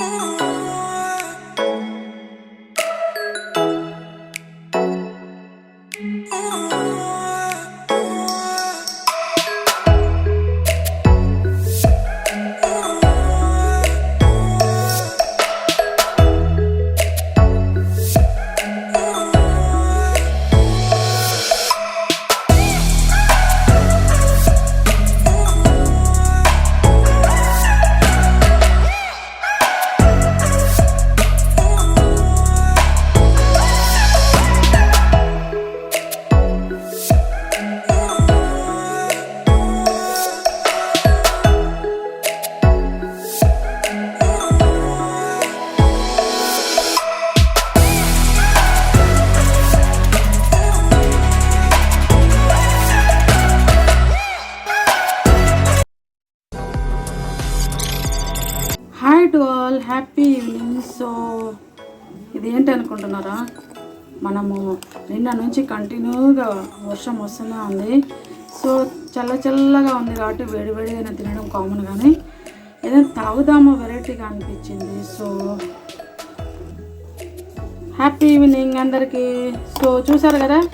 Oh. All happy evening. So ఇది ఏంటి అనుకుంటున్నారా? మనము నిన్న నుంచి కంటిన్యూగా వర్షం వస్తూనే ఉంది. సో చల్ల చల్లగా ఉంది కాబట్టి వేడివేడిగా తినడం కామన్ కానీ ఏదైనా తాగుదామో వెరైటీగా అనిపించింది. సో హ్యాపీ ఈవినింగ్ అందరికీ. సో చూసారు కదా?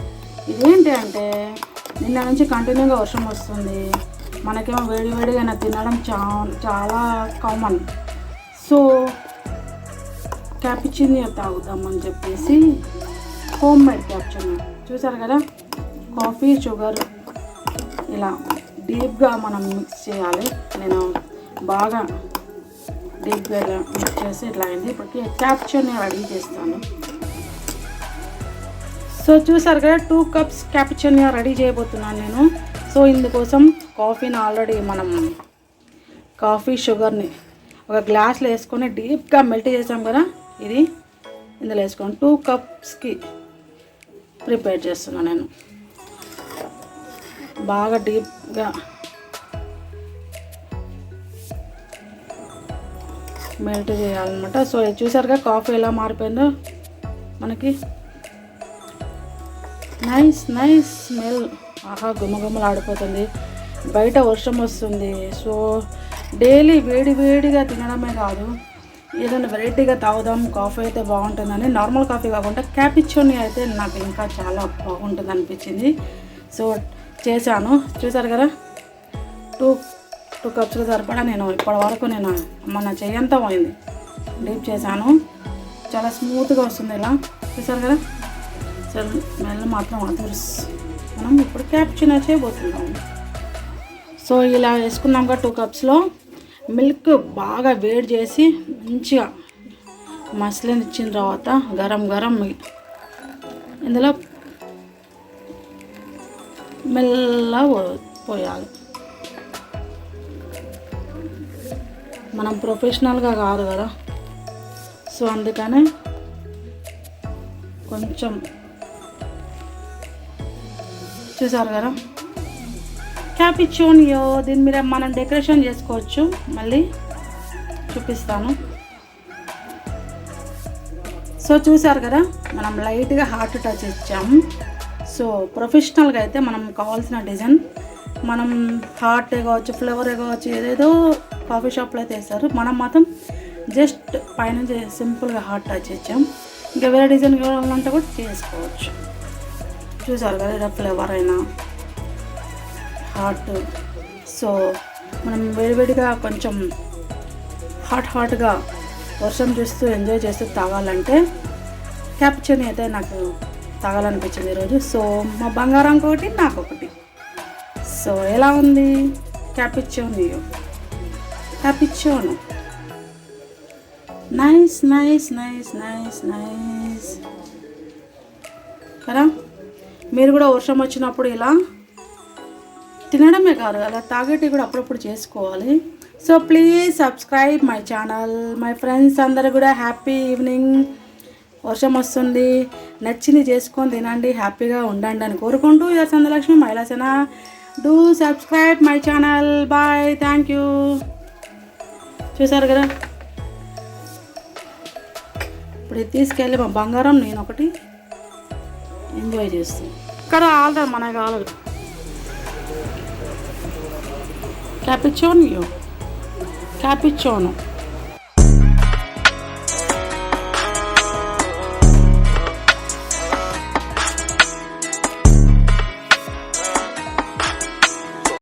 ఇదేంటి అంటే నిన్న నుంచి కంటిన్యూగా వర్షం వస్తుంది. మనకేమో వేడివేడిగా తినడం చా చాలా కామన్. సో క్యాపిచినియో తాగుదామని చెప్పేసి హోమ్ మేడ్ క్యాప్చినియో చూసారు కదా? కాఫీ షుగర్ ఇలా డీప్గా మనం మిక్స్ చేయాలి. నేను బాగా డీప్గా మిక్స్ చేసి ఇట్లా అయింది. ఇప్పటికి క్యాప్చినియో రెడీ చేస్తాను. సో చూసారు కదా? టూ కప్స్ క్యాప్చర్ని రెడీ చేయబోతున్నాను నేను. సో ఇందుకోసం కాఫీని ఆల్రెడీ మనం కాఫీ షుగర్ని ఒక గ్లాస్లో వేసుకొని డీప్గా మెల్ట్ చేసాం కదా ఇది. ఇందులో వేసుకొని టూ కప్స్కి ప్రిపేర్ చేస్తున్నాను నేను. బాగా డీప్గా మెల్ట్ చేయాలన్నమాట. సో ఇది చూసారుగా కాఫీ ఎలా మారిపోయిందో మనకి. Nice nice smell. ఆహా గుమగుమలు ఆడిపోతుంది బయట వర్షం వస్తుంది. సో డైలీ వేడి వేడిగా తినడమే కాదు ఏదైనా వెరైటీగా తాగుదాం కాఫీ అయితే బాగుంటుందని నార్మల్ కాఫీ కాకుండా క్యాపిచ్చోని అయితే నాకు ఇంకా చాలా బాగుంటుంది అనిపించింది. సో చేశాను. చూసారు కదా? టూ టూ కప్స్లో సరిపడా నేను ఇప్పటి వరకు నేను మన చెయ్యంతా పోయింది. డీప్ చేశాను. చాలా స్మూత్గా వస్తుంది ఇలా. చూసారు కదా? సో స్మెల్ మాత్రం అదర్స్ మనం ఇప్పుడు క్యాప్చినో చేయబోతున్నాము సో ఇలా వేసుకున్నాం కదా టూ కప్స్లో మిల్క్ బాగా వేడి చేసి మంచిగా మసలిని ఇచ్చిన తర్వాత గరం గరం ఇందులో మెల్ల పోయాలి. మనం ప్రొఫెషనల్గా కాదు కదా. సో అందుకనే కొంచెం చూసారు కదా? క్యాపిచోనియో దీని మీద మనం డెకరేషన్ చేసుకోవచ్చు. మళ్ళీ చూపిస్తాను. సో చూసారు కదా మనం లైట్గా హార్ట్ టచ్ ఇచ్చాము సో ప్రొఫెషనల్గా అయితే మనం కావాల్సిన డిజైన్ మనం హార్ట్ కావచ్చు ఫ్లవర్ కావచ్చు ఏదేదో కాఫీ షాప్లో అయితే వేస్తారు మనం మాత్రం జస్ట్ పైన సింపుల్గా హార్ట్ టచ్ ఇచ్చాం. ఇంకా వేరే డిజైన్ కావాలంటే కూడా చేసుకోవచ్చు. చూసారు కదా ఇలా ఫ్లేవర్ అయినా. హాట్. సో మనం వేడివేడిగా కొంచెం హాట్ హాట్గా వర్షం చూస్తూ ఎంజాయ్ చేస్తూ తాగాలంటే క్యాప్చర్ని అయితే నాకు తాగాలనిపించింది ఈరోజు. సో మా బంగారం ఒకటి నాకు ఒకటి సో ఎలా ఉంది? క్యాపిచ్చోని క్యాపిచ్చోను nice nice nice nice nice. కదా? మీరు కూడా వర్షం వచ్చినప్పుడు ఇలా తినడమే కాదు అలా తాగేటి కూడా అప్పుడప్పుడు చేసుకోవాలి. So please subscribe my channel my friends అందరు కూడా హ్యాపీ ఈవినింగ్ వర్షం వస్తుంది. నచ్చింది చేసుకొని తినండి. హ్యాపీగా ఉండండి అని కోరుకుంటూ ఇయర్ సందలక్ష్మి మైలాసన. Do subscribe my channel bye thank you చూసారు కదా? ఇప్పుడు తీసుకెళ్ళి మా బంగారం నేను ఒకటి ఎంజాయ్ చేస్తాను. ఇక్కడ ఆల్రెడీ మనకు ఆల్రెడీ Capriccionio. Capricciono.